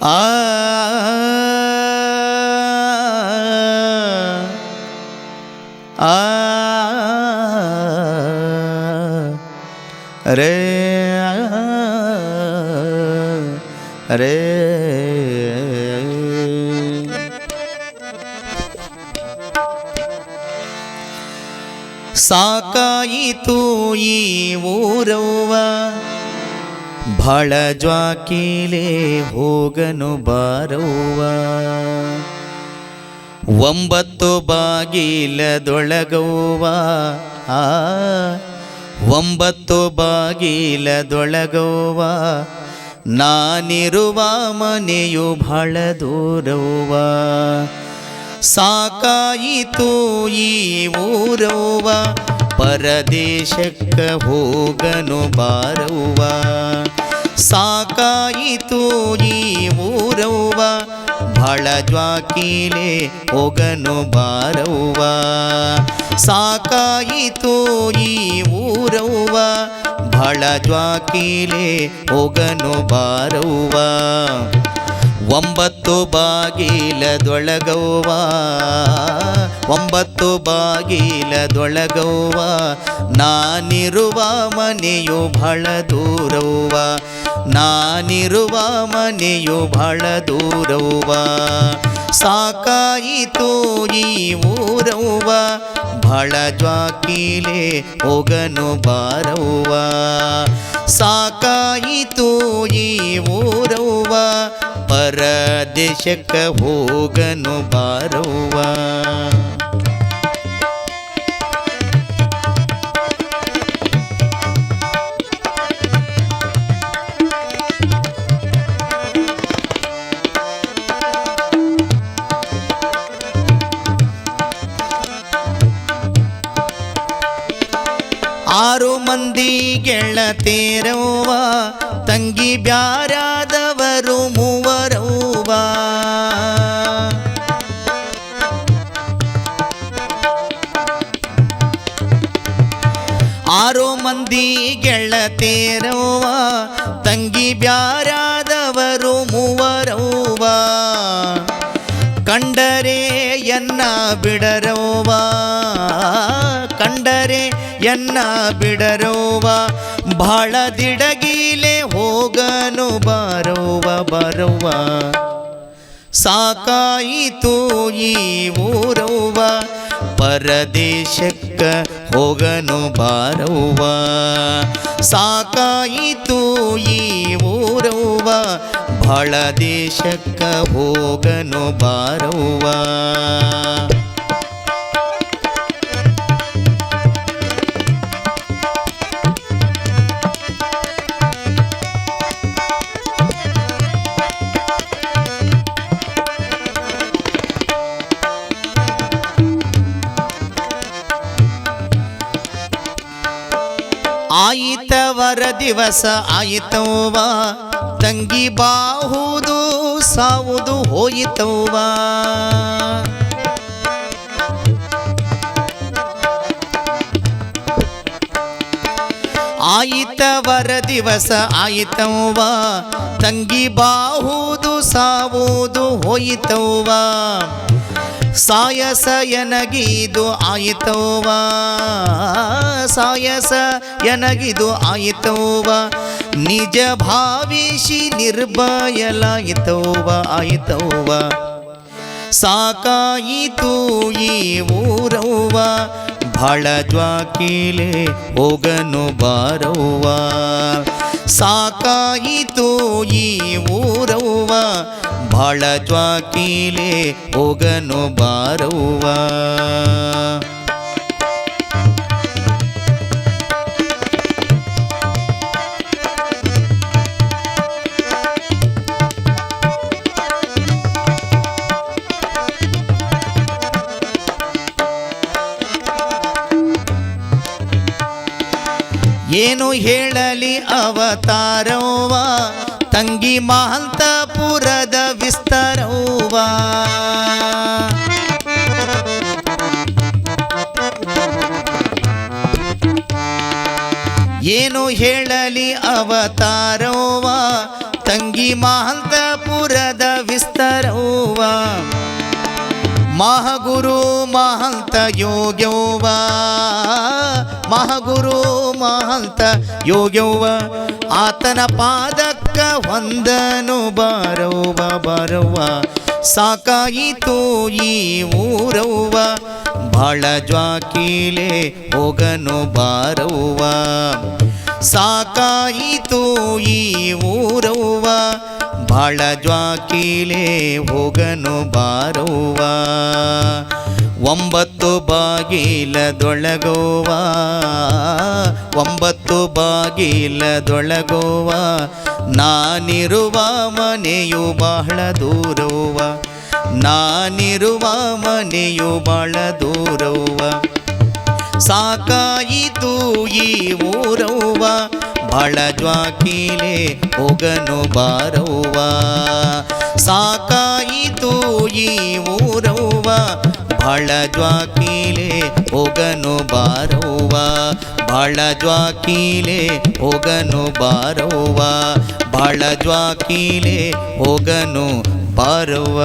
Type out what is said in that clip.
ಆ ಆ ರೇ ರೇ ಸಾಕಾಯಿತು ಈ ಊರವ್ವ ಬಹಳ ಜ್ವಾಕೀಲೆ ಹೋಗನು ಬಾರವ್ವ. ಒಂಬತ್ತು ಬಾಗಿಲದೊಳಗವ್ವ. ಆ, ಒಂಬತ್ತು ಬಾಗಿಲದೊಳಗವ್ವ. ನಾನಿರುವ ಮನೆಯು ಬಹಳ ದೂರವ್ವ. ಸಾಕಾಯಿತು ಈ ಊರವ್ವ. ಪರದೇಶಕ್ಕ ಹೋಗನು ಬಾರವ್ವ. ಸಾಕಾಯಿತು ಈ ಊರವ್ವ. ಬಹಳ ಜ್ವಾಕೀಲೆ ಹೋಗನು ಬಾರವ್ವ. ಸಾಕಾಯಿತು ಈ ಊರವ್ವ. ಬಹಳ ಜ್ವಾಕೀಲೆ ಹೋಗನು ಬಾರವ್ವ. ಒಂಬತ್ತು ಬಾಗಿಲದೊಳಗವ್ವ. ಒಂಬತ್ತು ಬಾಗಿಲದೊಳಗವ್ವ, ನಾನಿರುವ ಮನೆಯು ಬಹಳ ದೂರವ್ವ, ನಾನಿರುವ ಮನೆಯು ಬಹಳ ದೂರವ್ವ. ಸಾಕಾಯಿತು ಈ ಊರವ್ವ, ಬಹಳ ಜ್ವಾಕೀಲೆ ಹೋಗನು ಬಾರವ್ವ. ಸಾಕಾಯಿತು ಈ ಊರವ್ವ, ಪರದೇಶಕ್ಕ ಹೋಗನು ಬಾರವ್ವ. ಆರು ಮಂದಿ ಗೆಳತೇರವ್ವ ತಂಗಿ ಬ್ಯಾರಾದವರು ಮೂವರವ್ವ ಆರು ಮಂದಿ ಗೆಳತೇರವ್ವ ತಂಗಿ ಬ್ಯಾರಾದವರು ಮೂವರವ್ವ ಕಂಡರೆ ಎನ್ನ ಬಿಡರವ್ವ ಕಂಡರೆ ಎನ್ನ ಬಿಡರೋವ? ಬಹಳ ದಿಡಗಿಲೆ ಹೋಗನು ಬರೋವ, ಬರುವ? ಸಾಕಾಯಿತು ಈ ಊರವ್ವ, ಪರದೇಶಕ್ಕ ಹೋಗನು ಬಾರವ್ವ? ಸಾಕಾಯಿತು ಈ ಊರವ್ವ ಬಹಳ ದೇಶಕ್ಕ ಹೋಗನು ಬಾರವ್ವ? ಆಯಿತವರ ದಿವಸ ಆಯಿತವ್ವ. ತಂಗಿ ಬಾಹುದು ಸಾವುದು ಹೋಯಿತವ್ವ. ಆಯಿತವರ ದಿವಸ ಆಯಿತವ್ವ. ತಂಗಿ ಬಾಹುದು ಸಾವುದು ಹೋಯಿತವ್ವ. ಸಾಯಸ ಎನಗಿದು ಆಯಿತವ ಸಾಯಸ ಎನಗಿದು ಆಯಿತವ ನಿಜ ಭಾವಿಸಿ ನಿರ್ಭಯಲಾಯಿತೋವ ಆಯಿತೋವ ಸಾಕಾಯಿತು ಈ ಊರವ್ವ. ಬಹಳ ಜ್ವಾಕಿಲೆ ಹೋಗನು ಬಾರವ್ವ. ಸಾಕಾಯಿತು ಈ ಊರವ್ವ. ಬಹಳ ಜ್ವಾಕೀಲೆ ಹೋಗನು ಬಾರವ್ವ. ಏನು ಹೇಳಲಿ ಅವತಾರವ್ವ ತಂಗಿ ಮಹಂತಪುರದ ವಿಸ್ತಾರವ ಏನು ಹೇಳಲಿ ಅವತಾರವ್ವ? ತಂಗಿ ಮಹಂತಪುರದ ವಿಸ್ತರವ್ವ. ಮಹಗುರು ಮಹಂತ ಯೋಗ್ಯವ್ವ. ಮಹಗುರು ಮಹಂತ ಯೋಗ್ಯವ್ವ. ಆತನ ಪಾದಕ್ಕ ಒಂದನು ಬರವ್ವ ಬರವ್ವ. ಸಾಕಾಯಿತು ಈ ಊರವ್ವ. ಬಾಳ ಜ್ವಾಕೀಲೆ ಹೋಗನು ಬಾರವ್ವ. ಸಾಕಾಯಿತು ಈ ಊರವ್ವ. ಬಾಳ ಜ್ವಾಕೀಲೆ ಹೋಗನು ಬಾರವ್ವ. ಒಂಬತ್ತು ಬಾಗಿಲದೊಳಗೋವ. ಒಂಬತ್ತು ಬಾಗಿಲದೊಳಗೋವ. ನಾನಿರುವ ಮನೆಯು ಬಹಳ ದೂರವ ನಾನಿರುವ ಮನೆಯು ಬಹಳ ದೂರವ ಸಾಕಾಯಿತು ಈ ಊರವ್ವ. ಬಹಳ ಜ್ವಾಕೀಲೆ ಹೋಗನು ಬಾರವ್ವ. ಸಾಕಾಯಿತು ಈ ಊರವ್ವ. ಬಹಳ ಜ್ವಾಕೀಲೆ ಹೋಗನು ಬಾರವ್ವ. ಬಹಳ ಜ್ವಾಕೀಲೆ ಹೋಗನು ಬಾರವ್ವ. ಬಹಳ ಜ್ವಾಕೀಲೆ ಹೋಗನು ಬಾರವ್ವ.